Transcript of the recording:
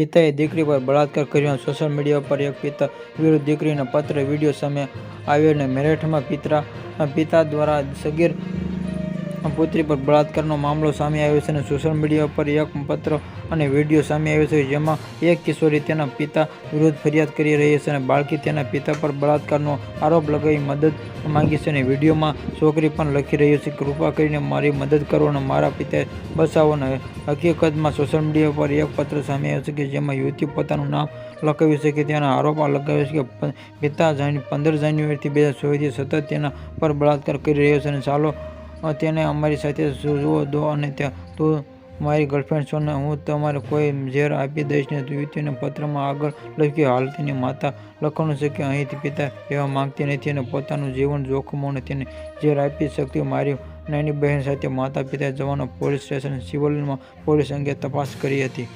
પિતાએ દીકરી પર બળાત્કાર કર્યો સોશિયલ મીડિયા પર એક પિતા વિરુદ્ધ દીકરીના પત્ર વીડિયો સામે આવ્યો અને મેરઠમાં પિતા પિતા દ્વારા સગીર પુત્રી પર બળાત્કારનો મામલો સામે આવ્યો છે અને સોશિયલ મીડિયા પર એક પત્ર અને વીડિયો સામે આવ્યો છે જેમાં એક કિશોરી તેના પિતા વિરુદ્ધ ફરિયાદ કરી રહી છે અને બાળકી તેના પિતા પર બળાત્કારનો આરોપ લગાવી મદદ માંગી છે અને વિડીયોમાં છોકરી પણ લખી રહી છે, કૃપા કરીને મારી મદદ કરો અને મારા પિતા બચાવો. અને હકીકતમાં સોશિયલ મીડિયા પર એક પત્ર સામે આવ્યો છે કે જેમાં યુવતી પોતાનું નામ લખાવ્યું છે કે તેના આરોપ લગાવ્યો છે કે પિતા પંદર જાન્યુઆરીથી બે હજાર ચોવીસથી સતત તેના પર બળાત્કાર કરી રહ્યો છે અને ચાલો તેને અમારી સાથે જુઓ, દો અને તું મારી ગર્લફ્રેન્ડ છો ને હું તમારે કોઈ ઝેર આપી દઈશ ને યુવતીને પત્રમાં આગળ લખ્યું હાલ તેની માતા લખવાનું છે કે અહીંથી પિતા રહેવા માંગતી નથી અને પોતાનું જીવન જોખમોને તેને ઝેર આપી શકતી મારી નાની બહેન સાથે માતા પિતાએ જવાનો પોલીસ સ્ટેશન સિવિલમાં પોલીસ અંગે તપાસ કરી હતી.